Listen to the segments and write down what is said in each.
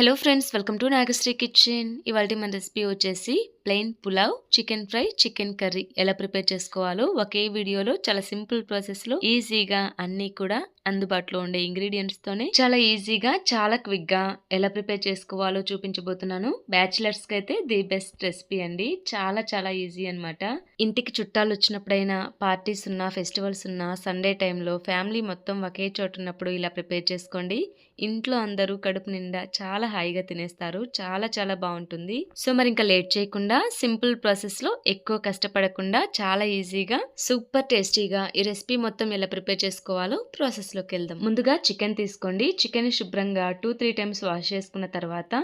Hello friends welcome to Nagasri kitchen ఇవాళ మన recipe వచ్చేసి plain pulao chicken fry chicken curry ఎలా prepare చేసుకోవాలో ఒకే వీడియోలో చాలా సింపుల్ ప్రాసెస్లో ఈజీగా అన్ని కూడా అందుబాటులో ఉండే ఇంగ్రీడియంట్స్ తోనే చాలా ఈజీగా చాలా క్విక్గా ఎలా ప్రిపేర్ చేసుకోవాలో చూపించబోతున్నాను. బ్యాచిలర్స్కి అయితే ది బెస్ట్ రెసిపీ అండి. చాలా చాలా ఈజీ అన్నమాట. ఇంటికి చుట్టాలు వచ్చినప్పుడైనా పార్టీస్ ఉన్నా ఫెస్టివల్స్ ఉన్నా సండే టైంలో ఫ్యామిలీ మొత్తం ఒకే చోట ఉన్నప్పుడు ఇలా ప్రిపేర్ చేసుకోండి. ఇంట్లో అందరూ కడుపు నిండా చాలా హాయిగా తినేస్తారు. చాలా చాలా బాగుంటుంది. సో మరి ఇంకా లేట్ చేయకుండా సింపుల్ ప్రాసెస్లో ఎక్కువ కష్టపడకుండా చాలా ఈజీగా సూపర్ టేస్టీగా ఈ రెసిపీ మొత్తం ఎలా ప్రిపేర్ చేసుకోవాలో ప్రాసెస్లోకి వెళ్దాం ముందుగా చికెన్ తీసుకోండి. చికెన్ శుభ్రంగా టూ త్రీ టైమ్స్ వాష్ చేసుకున్న తర్వాత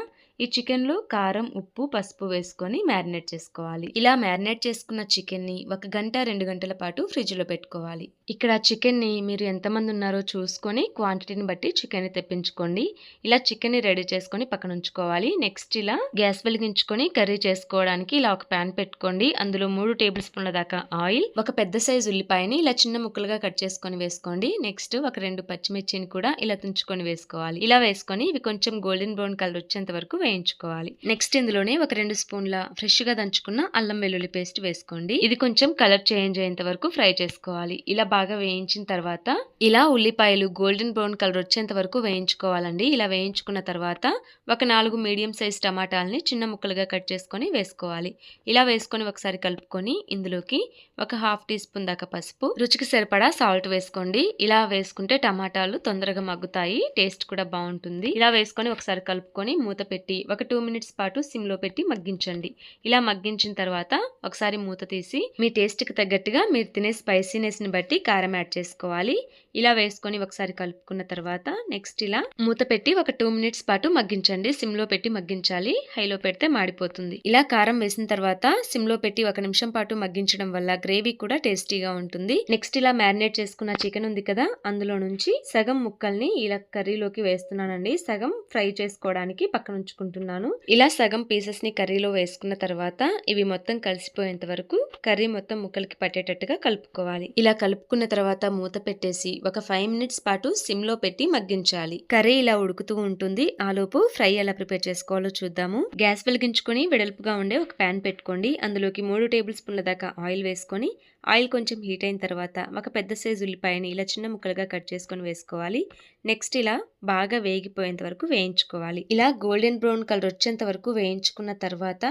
ఈ చికెన్లో కారం ఉప్పు పసుపు వేసుకొని మ్యారినేట్ చేసుకోవాలి. ఇలా మ్యారినేట్ చేసుకున్న చికెన్ని ఒక గంట రెండు గంటల పాటు ఫ్రిడ్జ్లో పెట్టుకోవాలి. ఇక్కడ చికెన్ని మీరు ఎంతమంది ఉన్నారో చూసుకొని క్వాంటిటీని బట్టి చికెన్ని తెప్పించుకోండి. ఇలా చికెన్ని రెడీ చేసుకొని పక్కన ఉంచుకోవాలి. నెక్స్ట్ ఇలా గ్యాస్ వెలిగించుకొని కర్రీ చేసుకోవడానికి ఇలా ఒక ప్యాన్ పెట్టుకోండి. అందులో మూడు టేబుల్ స్పూన్ల దాకా ఆయిల్ ఒక పెద్ద సైజు ఉల్లిపాయని ఇలా చిన్న ముక్కలుగా కట్ చేసుకొని వేసుకోండి. నెక్స్ట్ ఒక రెండు పచ్చిమిర్చిని కూడా ఇలా తుంచుకొని వేసుకోవాలి. ఇలా వేసుకొని ఇవి కొంచెం గోల్డెన్ బ్రౌన్ కలర్ వచ్చేంత వరకు వేయించుకోవాలి. నెక్స్ట్ ఇందులోనే ఒక రెండు స్పూన్ల ఫ్రెష్గా దంచుకున్న అల్లం వెల్లుల్లి పేస్ట్ వేసుకోండి. ఇది కొంచెం కలర్ చేంజ్ అయ్యేంత వరకు ఫ్రై చేసుకోవాలి. ఇలా బాగా వేయించిన తర్వాత ఇలా ఉల్లిపాయలు గోల్డెన్ బ్రౌన్ కలర్ వచ్చేంత వరకు వేయించుకోవాలండి. ఇలా వేయించుకున్న తర్వాత ఒక నాలుగు మీడియం సైజ్ టమాటాలని చిన్న ముక్కలుగా కట్ చేసుకొని వేసుకోవాలి. ఇలా వేసుకొని ఒకసారి కలుపుకొని ఇందులోకి ఒక హాఫ్ టీ స్పూన్ దాకా పసుపు రుచికి సరిపడా సాల్ట్ వేసుకోండి. ఇలా వేసుకుంటే టమాటాలు తొందరగా మగ్గుతాయి టేస్ట్ కూడా బాగుంటుంది. ఇలా వేసుకొని ఒకసారి కలుపుకొని మూత పెట్టి ఒక టూ మినిట్స్ పాటు సిమ్లో పెట్టి మగ్గించండి. ఇలా మగ్గించిన తర్వాత ఒకసారి మూత తీసి మీ టేస్ట్కి తగ్గట్టుగా మీరు తినే స్పైసీనెస్ని బట్టి కారం యాడ్ చేసుకోవాలి. ఇలా వేసుకొని ఒకసారి కలుపుకున్న తర్వాత నెక్స్ట్ ఇలా మూత పెట్టి ఒక టూ మినిట్స్ పాటు మగ్గించండి. సిమ్లో పెట్టి మగ్గించాలి. హైలో పెడితే మాడిపోతుంది. ఇలా కారం వేసిన తర్వాత సిమ్లో పెట్టి ఒక నిమిషం పాటు మగ్గించడం వల్ల గ్రేవీ కూడా టేస్టీగా ఉంటుంది. నెక్స్ట్ ఇలా మ్యారినేట్ చేసుకున్న చికెన్ ఉంది కదా అందులో నుంచి సగం ముక్కల్ని ఇలా కర్రీలోకి వేస్తున్నానండి. సగం ఫ్రై చేసుకోవడానికి పక్కన ఉంచుకుంటున్నాను ఇలా సగం పీసెస్ని కర్రీలో వేసుకున్న తర్వాత ఇవి మొత్తం కలిసిపోయేంత వరకు కర్రీ మొత్తం ముక్కలకి పట్టేటట్టుగా కలుపుకోవాలి. ఇలా కలుపుకున్న తర్వాత మూత పెట్టేసి ఒక ఫైవ్ మినిట్స్ పాటు సిమ్లో పెట్టి మగ్గించాలి. కర్రీ ఇలా ఉడుకుతూ ఉంటుంది. ఆలోపు ఫ్రై ఎలా ప్రిపేర్ చేసుకోవాలో చూద్దాము. గ్యాస్ వెలిగించుకొని వెడల్పుగా ఉండే ఒక ప్యాన్ పెట్టుకోండి. అందులోకి మూడు టేబుల్ స్పూన్ల దాకా ఆయిల్ వేసుకొని ఆయిల్ కొంచెం హీట్ అయిన తర్వాత ఒక పెద్ద సైజు ఉల్లిపాయని ఇలా చిన్న ముక్కలుగా కట్ చేసుకొని వేసుకోవాలి. నెక్స్ట్ ఇలా బాగా వేగిపోయేంత వరకు వేయించుకోవాలి. ఇలా గోల్డెన్ బ్రౌన్ కలర్ వచ్చేంత వరకు వేయించుకున్న తర్వాత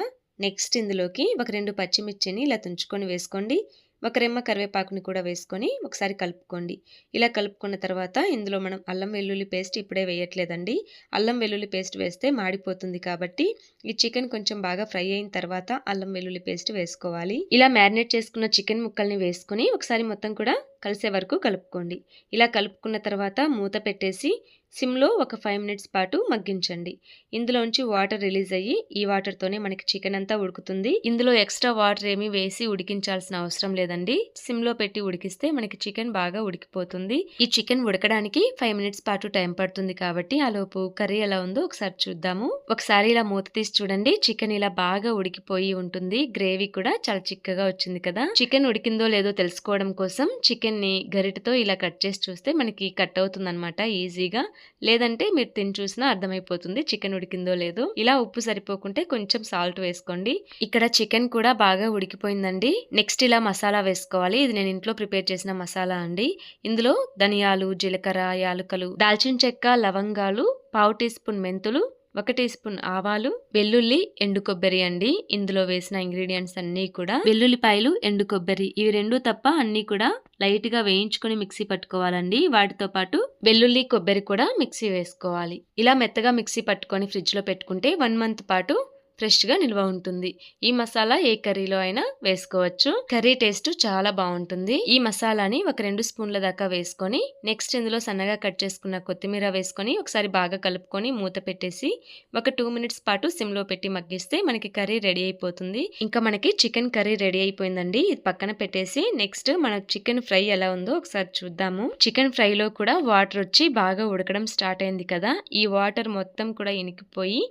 నెక్స్ట్ ఇందులోకి ఒక రెండు పచ్చిమిర్చిని ఇలా తుంచుకొని వేసుకోండి. ఒక రెమ్మ కరివేపాకుని కూడా వేసుకొని ఒకసారి కలుపుకోండి. ఇలా కలుపుకున్న తర్వాత ఇందులో మనం అల్లం వెల్లుల్లి పేస్ట్ ఇప్పుడే వేయట్లేదండి. అల్లం వెల్లుల్లి పేస్ట్ వేస్తే మాడిపోతుంది కాబట్టి ఈ చికెన్ కొంచెం బాగా ఫ్రై అయిన తర్వాత అల్లం వెల్లుల్లి పేస్ట్ వేసుకోవాలి. ఇలా మ్యారినేట్ చేసుకున్న చికెన్ ముక్కల్ని వేసుకొని ఒకసారి మొత్తం కూడా కలిసే వరకు కలుపుకోండి. ఇలా కలుపుకున్న తర్వాత మూత పెట్టేసి సిమ్లో ఒక ఫైవ్ మినిట్స్ పాటు మగ్గించండి. ఇందులోంచి వాటర్ రిలీజ్ అయ్యి ఈ వాటర్తోనే మనకి చికెన్ అంతా ఉడుకుతుంది. ఇందులో ఎక్స్ట్రా వాటర్ ఏమీ వేసి ఉడికించాల్సిన అవసరం లేదండి. సిమ్లో పెట్టి ఉడికిస్తే మనకి చికెన్ బాగా ఉడికిపోతుంది. ఈ చికెన్ ఉడకడానికి ఫైవ్ మినిట్స్ పాటు టైం పడుతుంది కాబట్టి ఆ లోపు కర్రీ ఎలా ఉందో ఒకసారి చూద్దాము. ఒకసారి ఇలా మూత తీసి చూడండి. చికెన్ ఇలా బాగా ఉడికిపోయి ఉంటుంది. గ్రేవీ కూడా చాలా చిక్కగా వచ్చింది కదా. చికెన్ ఉడికిందో లేదో తెలుసుకోవడం కోసం చికెన్ ని గరిటతో ఇలా కట్ చేసి చూస్తే మనకి కట్ అవుతుంది అనమాట ఈజీగా. లేదంటే మీరు తిని చూసినా అర్థమైపోతుంది చికెన్ ఉడికిందో లేదో. ఇలా ఉప్పు సరిపోకుంటే కొంచెం సాల్ట్ వేసుకోండి. ఇక్కడ చికెన్ కూడా బాగా ఉడికిపోయిందండి. నెక్స్ట్ ఇలా మసాలా వేసుకోవాలి. ఇది నేను ఇంట్లో ప్రిపేర్ చేసిన మసాలా అండి. ఇందులో ధనియాలు జీలకర్ర యాలకలు దాల్చిన చెక్క లవంగాలు పావు టీ స్పూన్ మెంతులు ఒక టీ స్పూన్ ఆవాలు వెల్లుల్లి ఎండు కొబ్బరి అండి. ఇందులో వేసిన ఇంగ్రీడియంట్స్ అన్నీ కూడా వెల్లుల్లిపాయలు ఎండు కొబ్బరి ఇవి రెండు తప్ప అన్నీ కూడా లైట్గా వేయించుకొని మిక్సీ పట్టుకోవాలండి. వాటితో పాటు వెల్లుల్లి కొబ్బరి కూడా మిక్సీ వేసుకోవాలి. ఇలా మెత్తగా మిక్సీ పట్టుకొని ఫ్రిడ్జ్లో పెట్టుకుంటే వన్ మంత్ పాటు ఫ్రెష్గా నిల్వ ఉంటుంది. ఈ మసాలా ఏ కర్రీలో అయినా వేసుకోవచ్చు. కర్రీ టేస్ట్ చాలా బాగుంటుంది. ఈ మసాలాని ఒక రెండు స్పూన్ల దాకా వేసుకొని నెక్స్ట్ ఇందులో సన్నగా కట్ చేసుకున్న కొత్తిమీర వేసుకొని ఒకసారి బాగా కలుపుకొని మూత పెట్టేసి ఒక టూ మినిట్స్ పాటు సిమ్లో పెట్టి మగ్గిస్తే మనకి కర్రీ రెడీ అయిపోతుంది. ఇంకా మనకి చికెన్ కర్రీ రెడీ అయిపోయిందండి. ఇది పక్కన పెట్టేసి నెక్స్ట్ మన చికెన్ ఫ్రై ఎలా ఉందో ఒకసారి చూద్దాము. చికెన్ ఫ్రైలో కూడా వాటర్ వచ్చి బాగా ఉడకడం స్టార్ట్ అయింది కదా. ఈ వాటర్ మొత్తం కూడా ఇనికిపోయి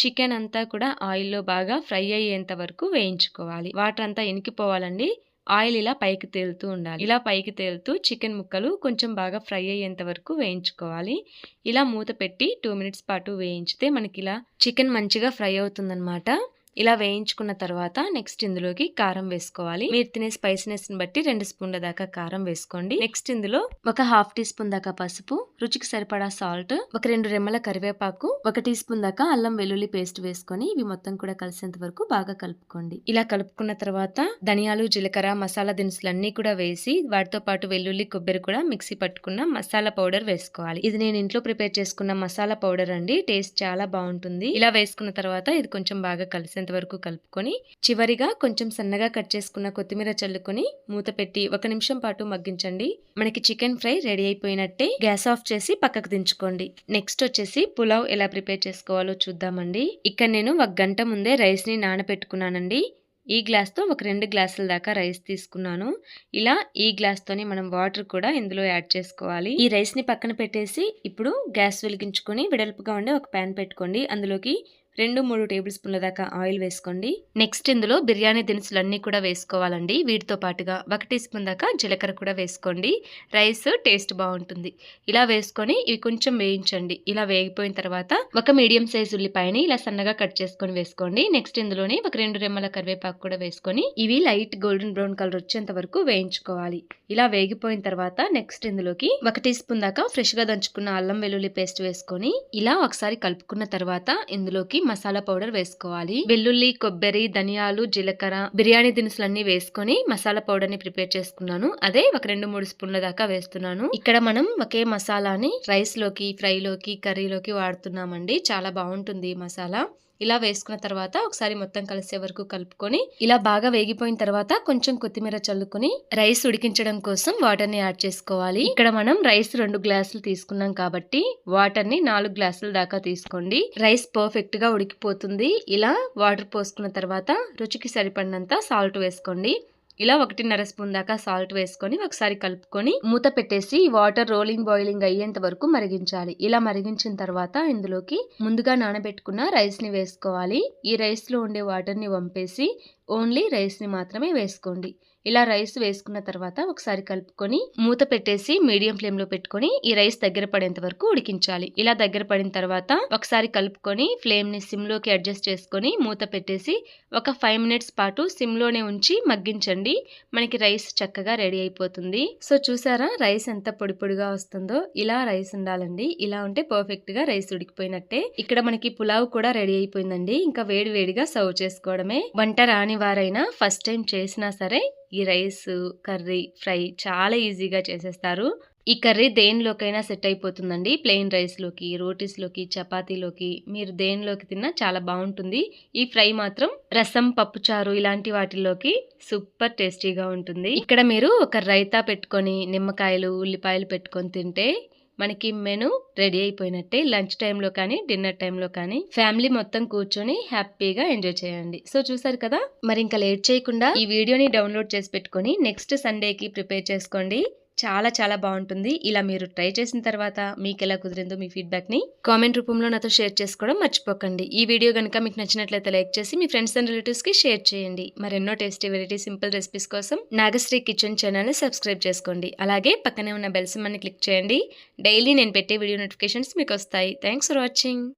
చికెన్ అంతా కూడా ఆయిల్లో బాగా ఫ్రై అయ్యేంత వరకు వేయించుకోవాలి. వాటర్ అంతా ఇనికిపోవాలండి. ఆయిల్ ఇలా పైకి తేలుతూ ఉండాలి. ఇలా పైకి తేలుతూ చికెన్ ముక్కలు కొంచెం బాగా ఫ్రై అయ్యేంత వరకు వేయించుకోవాలి. ఇలా మూత పెట్టి టూ మినిట్స్ పాటు వేయించితే మనకి ఇలా చికెన్ మంచిగా ఫ్రై అవుతుందన్నమాట. ఇలా వేయించుకున్న తర్వాత నెక్స్ట్ ఇందులోకి కారం వేసుకోవాలి. మీరు తినే స్పైసీనెస్ని బట్టి రెండు స్పూన్ల దాకా కారం వేసుకోండి. నెక్స్ట్ ఇందులో ఒక హాఫ్ టీ స్పూన్ దాకా పసుపు రుచికి సరిపడా సాల్ట్ ఒక రెండు రెమ్మల కరివేపాకు ఒక టీ స్పూన్ దాకా అల్లం వెల్లుల్లి పేస్ట్ వేసుకొని ఇవి మొత్తం కూడా కలిసేంత వరకు బాగా కలుపుకోండి. ఇలా కలుపుకున్న తర్వాత ధనియాలు జీలకర్ర మసాలా దినుసులు అన్ని కూడా వేసి వాటితో పాటు వెల్లుల్లి కొబ్బరి కూడా మిక్సీ పట్టుకున్న మసాలా పౌడర్ వేసుకోవాలి. ఇది నేను ఇంట్లో ప్రిపేర్ చేసుకున్న మసాలా పౌడర్ అండి. టేస్ట్ చాలా బాగుంటుంది. ఇలా వేసుకున్న తర్వాత ఇది కొంచెం బాగా కలిసేంత వరకు కలుపుకొని చివరిగా కొంచెం సన్నగా కట్ చేసుకున్న కొత్తిమీర చల్లుకొని మూత పెట్టి ఒక నిమిషం పాటు మగ్గించండి. మనకి చికెన్ ఫ్రై రెడీ అయిపోయినట్టే గ్యాస్ ఆఫ్ చేసి పక్కకు దించుకోండి. నెక్స్ట్ వచ్చేసి పులావ్ ఎలా ప్రిపేర్ చేసుకోవాలో చూద్దామండి. ఇక్కడ నేను ఒక గంట ముందే రైస్ని నానబెట్టుకున్నానండి. ఈ గ్లాస్తో ఒక రెండు గ్లాసుల దాకా రైస్ తీసుకున్నాను. ఇలా ఈ గ్లాస్తోనే మనం వాటర్ కూడా ఇందులో యాడ్ చేసుకోవాలి. ఈ రైస్ని పక్కన పెట్టేసి ఇప్పుడు గ్యాస్ వెలిగించుకొని వెడల్పుగా ఉండే ఒక ప్యాన్ పెట్టుకోండి. అందులోకి రెండు మూడు టేబుల్ స్పూన్ల దాకా ఆయిల్ వేసుకోండి. నెక్స్ట్ ఇందులో బిర్యానీ దినుసులు అన్నీ కూడా వేసుకోవాలండి. వీటితో పాటుగా ఒక టీ స్పూన్ దాకా జీలకర్ర కూడా వేసుకోండి. రైస్ టేస్ట్ బాగుంటుంది. ఇలా వేసుకొని ఇవి కొంచెం వేయించండి. ఇలా వేగిపోయిన తర్వాత ఒక మీడియం సైజ్ ఉల్లిపాయని ఇలా సన్నగా కట్ చేసుకొని వేసుకోండి. నెక్స్ట్ ఇందులోనే ఒక రెండు రెమ్మల కరివేపాకు కూడా వేసుకొని ఇవి లైట్ గోల్డెన్ బ్రౌన్ కలర్ వచ్చేంత వరకు వేయించుకోవాలి. ఇలా వేగిపోయిన తర్వాత నెక్స్ట్ ఇందులోకి ఒక టీ స్పూన్ దాకా ఫ్రెష్గా దంచుకున్న అల్లం వెల్లుల్లి పేస్ట్ వేసుకొని ఇలా ఒకసారి కలుపుకున్న తర్వాత ఇందులోకి మసాలా పౌడర్ వేసుకోవాలి. వెల్లుల్లి కొబ్బరి ధనియాలు జీలకర్ర బిర్యానీ దినుసులన్నీ వేసుకొని మసాలా పౌడర్ని ప్రిపేర్ చేసుకున్నాను. అదే ఒక రెండు మూడు స్పూన్ల దాకా వేస్తున్నాను. ఇక్కడ మనం ఒకే మసాలాని రైస్లోకి ఫ్రై లోకి కర్రీలోకి వాడుతున్నామండి. చాలా బాగుంటుంది ఈ మసాలా. ఇలా వేసుకున్న తర్వాత ఒకసారి మొత్తం కలిసే వరకు కలుపుకొని ఇలా బాగా వేగిపోయిన తర్వాత కొంచెం కొత్తిమీర చల్లుకొని రైస్ ఉడికించడం కోసం వాటర్ని యాడ్ చేసుకోవాలి. ఇక్కడ మనం రైస్ రెండు గ్లాసులు తీసుకున్నాం కాబట్టి వాటర్ని నాలుగు గ్లాసుల దాకా తీసుకోండి. రైస్ పర్ఫెక్ట్గా ఉడికిపోతుంది. ఇలా వాటర్ పోసుకున్న తర్వాత రుచికి సరిపడినంత సాల్ట్ వేసుకోండి. ఇలా ఒకటిన్నర స్పూన్ దాకా సాల్ట్ వేసుకొని ఒకసారి కలుపుకొని మూత పెట్టేసి వాటర్ రోలింగ్ బాయిలింగ్ అయ్యేంత వరకు మరిగించాలి. ఇలా మరిగించిన తర్వాత ఇందులోకి ముందుగా నానబెట్టుకున్న రైస్ని వేసుకోవాలి. ఈ రైస్లో ఉండే వాటర్ని వంపేసి ఓన్లీ రైస్ని మాత్రమే వేసుకోండి. ఇలా రైస్ వేసుకున్న తర్వాత ఒకసారి కలుపుకొని మూత పెట్టేసి మీడియం ఫ్లేమ్లో పెట్టుకొని ఈ రైస్ దగ్గర పడేంత వరకు ఉడికించాలి. ఇలా దగ్గర పడిన తర్వాత ఒకసారి కలుపుకొని ఫ్లేమ్ని సిమ్లోకి అడ్జస్ట్ చేసుకొని మూత పెట్టేసి ఒక ఫైవ్ మినిట్స్ పాటు సిమ్లోనే ఉంచి మగ్గించండి. మనకి రైస్ చక్కగా రెడీ అయిపోతుంది. సో చూసారా? రైస్ ఎంత పొడి పొడిగా వస్తుందో. ఇలా రైస్ ఉండాలండి. ఇలా ఉంటే పర్ఫెక్ట్గా రైస్ ఉడికిపోయినట్టే. ఇక్కడ మనకి పులావ్ కూడా రెడీ అయిపోయిందండి. ఇంకా వేడి వేడిగా సర్వ్ చేసుకోవడమే. వంట రాని వారైనా ఫస్ట్ టైం చేసినా సరే ఈ రైస్ కర్రీ ఫ్రై చాలా ఈజీగా చేసేస్తారు. ఈ కర్రీ దేనిలోకైనా సెట్ అయిపోతుందండి. ప్లెయిన్ రైస్లోకి రోటీస్లోకి చపాతీలోకి మీరు దేనిలోకి తిన్నా చాలా బాగుంటుంది. ఈ ఫ్రై మాత్రం రసం పప్పుచారు ఇలాంటి వాటిలోకి సూపర్ టేస్టీగా ఉంటుంది. ఇక్కడ మీరు ఒక రైతా పెట్టుకొని నిమ్మకాయలు ఉల్లిపాయలు పెట్టుకొని తింటే మనకి మెను రెడీ అయిపోయినట్టే లంచ్ టైంలో కానీ డిన్నర్ టైంలో కానీ ఫ్యామిలీ మొత్తం కూర్చొని హ్యాపీగా ఎంజాయ్ చేయండి. సో చూసారు కదా? మరి ఇంకా లేట్ చేయకుండా ఈ వీడియోని డౌన్లోడ్ చేసి పెట్టుకొని నెక్స్ట్ సండేకి ప్రిపేర్ చేసుకోండి. చాలా చాలా బాగుంటుంది. ఇలా మీరు ట్రై చేసిన తర్వాత మీకు ఎలా కుదిరిందో మీ ఫీడ్బ్యాక్ని కామెంట్ రూపంలో నాతో షేర్ చేసుకోవడం మర్చిపోకండి. ఈ వీడియో కనుక మీకు నచ్చినట్లయితే లైక్ చేసి మీ ఫ్రెండ్స్ అండ్ రిలేటివ్స్కి షేర్ చేయండి. మరెన్నో టేస్టీ వెరైటీ సింపుల్ రెసిపీస్ కోసం నాగశ్రీ కిచెన్ ఛానల్ని సబ్స్క్రైబ్ చేసుకోండి. అలాగే పక్కనే ఉన్న బెల్సమ్మని క్లిక్ చేయండి. డైలీ నేను పెట్టే వీడియో నోటిఫికేషన్స్ మీకు వస్తాయి. Thanks for watching.